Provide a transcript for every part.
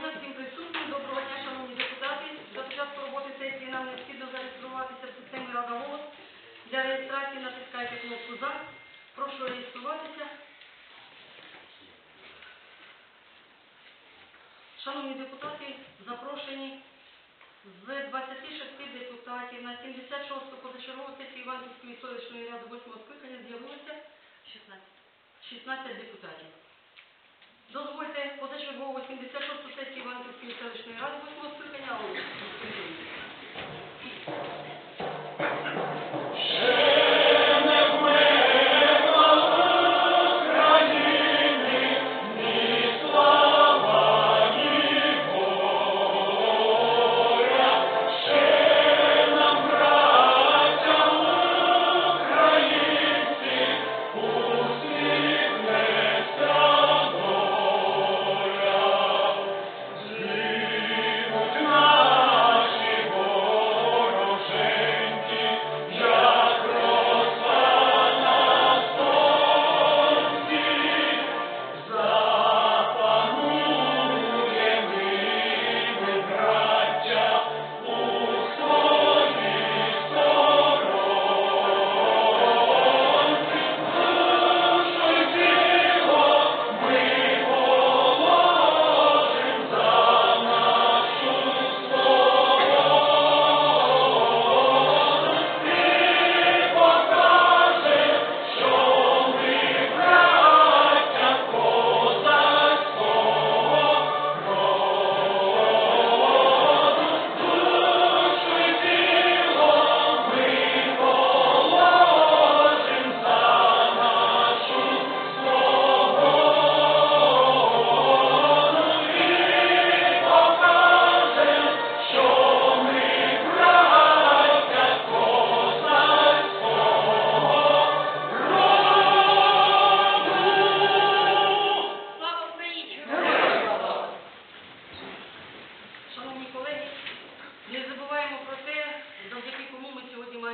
дня всім присутнім. Доброго дня, шановні депутати. До початку роботи сесії нам необхідно зареєструватися в системі Рада голос. Для реєстрації натискайте кнопку «За». Прошу реєструватися. Шановні депутати, запрошені з 26 депутатів на 76-ту позачергову сесію Іванківської селищної ради 8 скликання з'явилося 16 депутатів. Дозвольте позачергову 76-ту сесію Іванківської селищної ради 8 скликання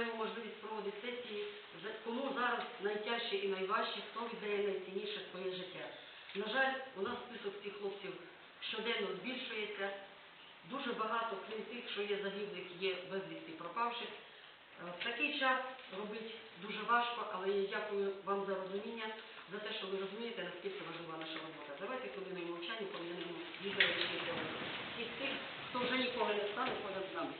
маємо можливість проводити сесії, кому зараз найтяжче і найважче, хто віддає найцінніше своє життя. На жаль, у нас список цих хлопців щоденно збільшується. Дуже багато, крім тих, що є загиблих, є безвісті пропавших. Е, В такий час робити дуже важко, але я дякую вам за розуміння, за те, що ви розумієте, наскільки важлива наша робота. Давайте хвилиною мовчання пом'янемо візеричних всіх тих, хто вже ніколи не стане поряд з нами.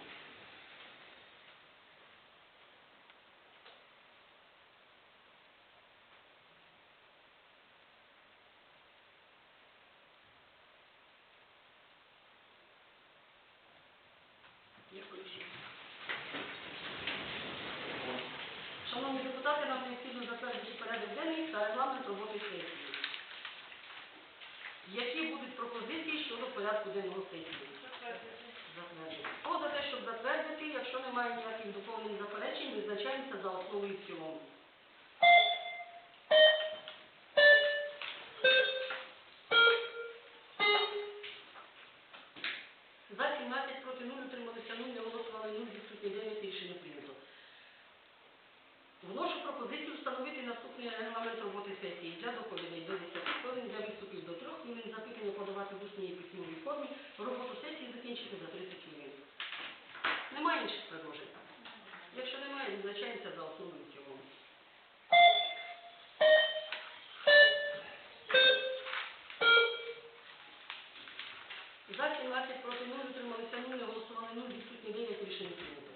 Дякую всім. Шановні депутати, нам необхідно затвердити порядок денний та регламент роботи сесії. Які будуть пропозиції щодо порядку денного сесії? Затвердити. Хто за те, щоб затвердити, якщо немає ніяких доповнень заперечень, визначаємося за основу і в цілому. Визначаємося за основу і цілому. За 17 проти 0 утрималися 0, не голосували 0, відсутні 9, рішення прийнято.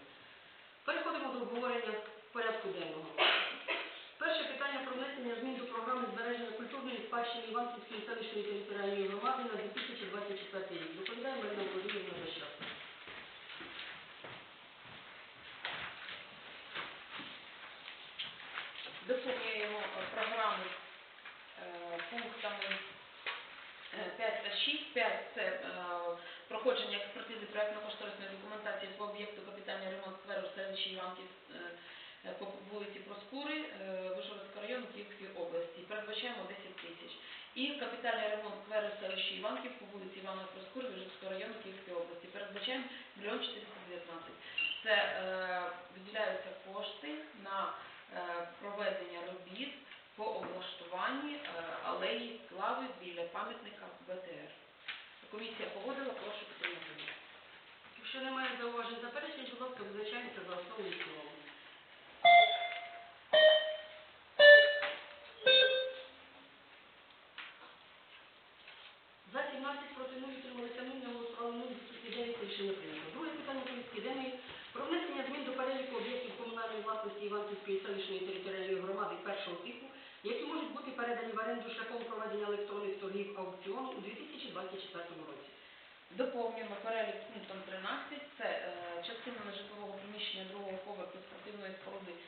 Переходимо до обговорення порядку денного. Перше питання про внесення змін до програми збереження культурної спадщини Іванківської селищної територіальної громади на 2024 рік. Доповідає Марина Володимирівна Ващак. Доповнюємо е, програму е, пунктами е, 5 та 6. 5 – це е, проходження експертизи проектно-кошторисної документації по об'єкту капітальний ремонт скверу в селищі Іванків е, по вулиці Проскури е, Вишгородського району Київської області. Передбачаємо 10 тисяч. І капітальний ремонт скверу в селищі Іванків по вулиці Івана Проскури Вишгородського району Київської області. Передбачаємо 1 419. Це е, виділяються кошти на е, проведення робіт по облаштуванні е, алеї слави біля пам'ятника БТР. Комісія погодила, прошу підтримати. Якщо немає зауважень заперечень, будь ласка, визначаємося в оренду шляхом проведення електронних торгів аукціону у 2024 році. Доповнюємо перелік пунктом 13. Це е, частина нежитлового приміщення другого поверху спортивної споруди е,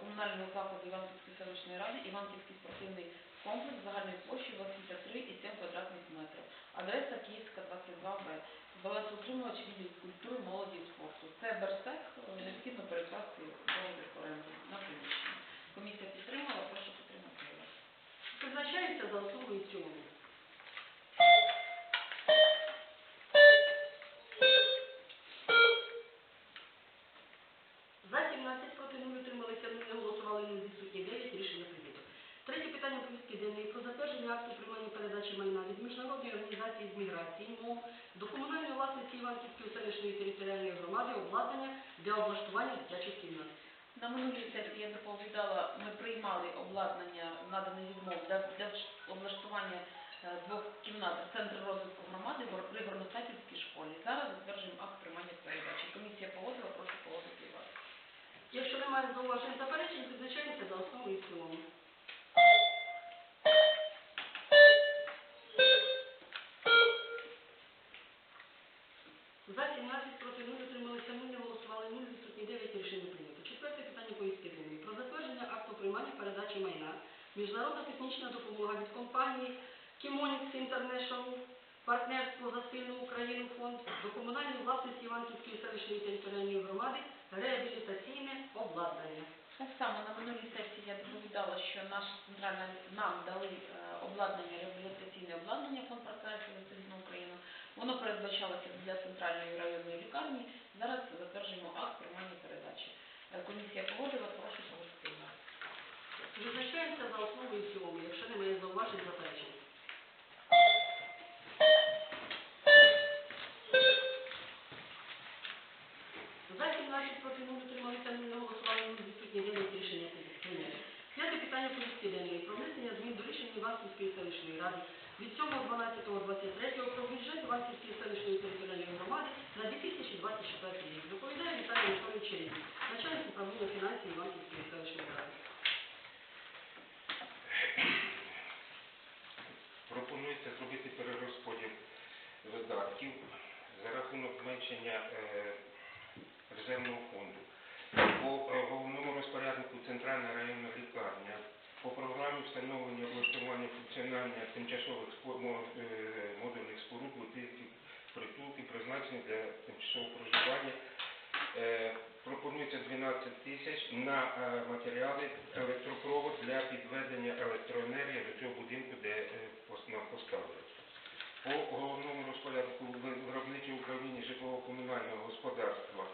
комунального закладу Іванківської селищної ради, Іванківський спортивний комплекс загальною площею 83,7 квадратних метрів. Адреса Київська, 22Б. Балансоутримувач відділ культури, молоді і спорту. Це Берсек, е, необхідно перекласти договір оренди на приміщення. Комісія підтримала, прошу підтримати. Визначається за і в. За 17 проти 0 утрималися не голосували 0, відсутні 9, рішення прийнято. Третє питання повістки денної про затвердження акту приймання передачі майна від Міжнародної організації з міграції МОВ до комунальної власності Іванківської селищної територіальної громади обладнання для облаштування дитячих кімнат. На минулій сесії я доповідала, ми приймали обладнання, надане відмов для, для облаштування е, двох кімнат центру розвитку громади при Горностатівській школі. Зараз затверджуємо акт приймання передачі. Комісія погодила, прошу погодити вас. Якщо немає зауважень заперечень, визначається за основу і цілому. Міжнародна технічна допомога від компанії Кімонікс International, партнерство за сильну Україну фонд до комунальної власності Іванківської селищної територіальної громади реабілітаційне обладнання. Так само на минулій сесії я доповідала, що наш центральна нам дали е, обладнання, реабілітаційне обладнання фонд партнерства за цивільну Україну. Воно передбачалося для центральної районної лікарні. Зараз затверджуємо акт приймання передачі. Е, Комісія погодила, прошу. Визначається за основу і цілому, якщо немає зауважень заперечень. За 17 проти 0 утрималися 0, не голосували 0, відсутні 9 рішення ради від 7.12.23 про бюджет Іванківської селищної територіальної громади на 2024 рік. Доповідає Віталій Анатолійович Чернів, начальник управління фінансів Іванківської селищної ради. Пропонується зробити перерозподіл видатків за рахунок е, резервного фонду. По е, головному розпоряднику Центральна районна лікарня по програмі встановлення облаштування функціонування тимчасових е, модульних споруд будинків притулки призначені для тимчасового проживання. Пропонується 12 тисяч на матеріали електропровод для підведення електроенергії до цього будинку, де пос- на- поставлять. По головному розпорядку ви- виробничого управління житлово-комунального господарства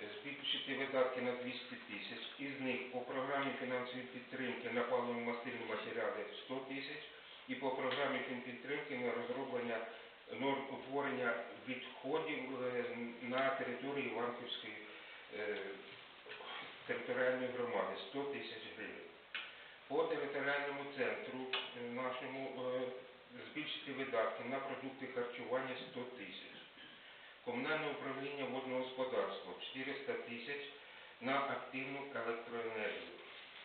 е, збільшити видатки на 200 тисяч. Із них по програмі фінансової підтримки на паливно-мастильні матеріали 100 тисяч і по програмі фінпідтримки на розроблення норм утворення відходів е, на території Іванківської е, територіальної громади 100 тисяч гривень. По територіальному центру нашому збільшити видатки на продукти харчування 100 тисяч. Комунальне управління водного господарства 400 тисяч на активну електроенергію.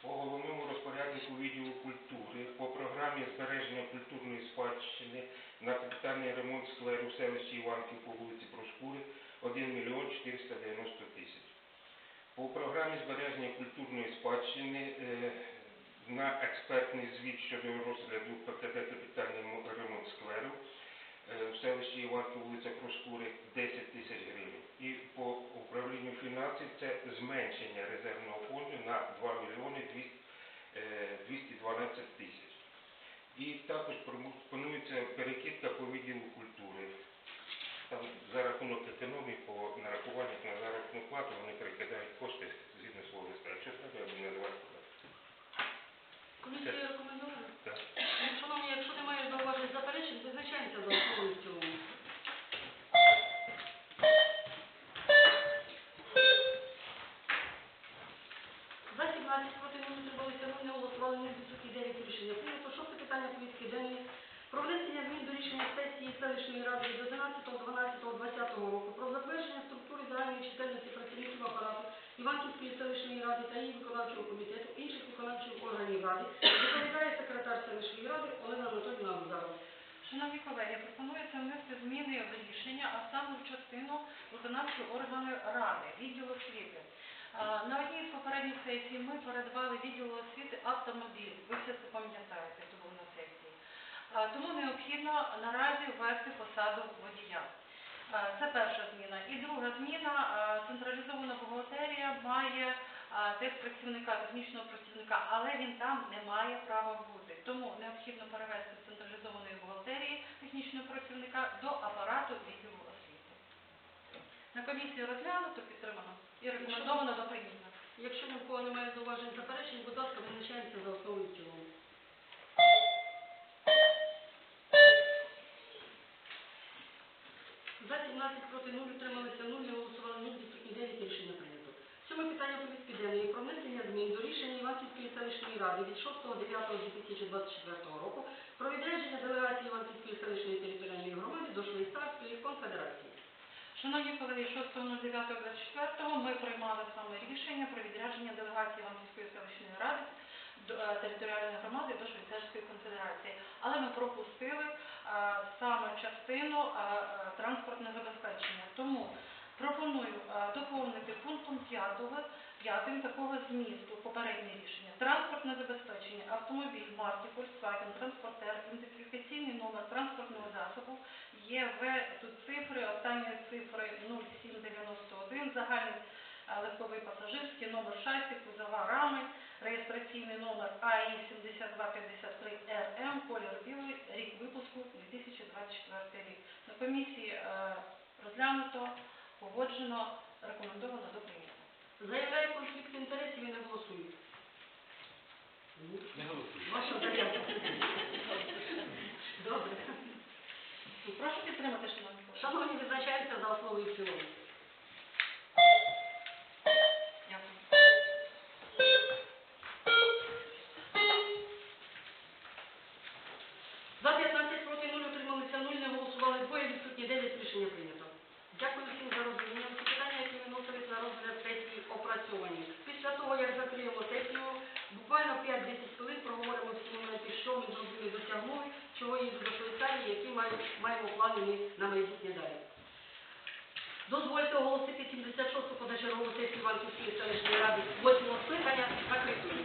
По головному розпоряднику відділу культури по програмі збереження культурної спадщини на капітальний ремонт скверу в селищі Іванків по вулиці Проскури 1 мільйон 490 тисяч. По програмі збереження культурної спадщини е, на експертний звіт щодо розгляду ПКД капітальний ремонт скверу е, в селищі Іванків, вулиця Проскури 10 тисяч гривень. І по управлінню фінансів це зменшення резервного фонду на 2 мільйони 200, е, 212 тисяч. І також пропонується перекидка по відділу культури. Там за рахунок економії по нарахуваннях на заробітну плату вони перекидають денний про внесення змін до рішення сесії селищної ради від 11.12.20 року про затвердження структури загальної чисельності працівників апарату Іванківської селищної ради та її виконавчого комітету, інших виконавчих органів ради, доповідає секретар селищної ради Олена Анатольовна Авзарова. Шановні колеги, пропонується внести зміни в рішення, а саме в частину виконавчої органи ради, відділу освіти. Е, на одній з попередніх сесій ми передавали відділу освіти автомобіль. Тому необхідно наразі ввести посаду водія. Це перша зміна. І друга зміна централізована бухгалтерія має теж працівника, технічного працівника, але він там не має права бути. Тому необхідно перевести з централізованої бухгалтерії технічного працівника до апарату відділу освіти. На комісії розглянуто, підтримано і рекомендовано до прийняття. Якщо ні в кого немає зауважень За-19 проти 0, утрималися 0, не голосували 0, 259, рішення прийнято. Сьоме питання повістки денної про внесення змін до рішення Іванківської селищної ради від 6.09.2024 року про відрядження делегації Іванківської селищної територіальної громади до Швейцарської конфедерації. Шановні колеги, 6.09.24 ми приймали саме рішення про відрядження делегації Іванківської селищної ради до е, територіальної громади до Швейцарської конфедерації. Але ми пропустили саме частину е, е, транспортне забезпечення. Тому пропоную е, доповнити пунктом 5, п'ятим такого змісту попереднє рішення. Транспортне забезпечення, автомобіль марки Volkswagen, транспортер, ідентифікаційний номер транспортного засобу, ЄВ, тут цифри, останні цифри 0791, загальний е, легковий пасажирський номер шасі, кузова рами, реєстраційний номер АІ 7253 РМ, колір білий, рік випуску 2024 рік. На комісії е, розглянуто, погоджено, рекомендовано до прийняття. Заявляє конфлікт інтересів і не голосують. Не голосуй. Ваша заявка. Добре. Прошу підтримати, шановні. Шановні, визначаємося за основу і в цілому. Маємо, маємо плані на майбутнє далі. Дозвольте оголосити 76-ту позачергову сесію Іванківської селищної ради 8 скликання закритою.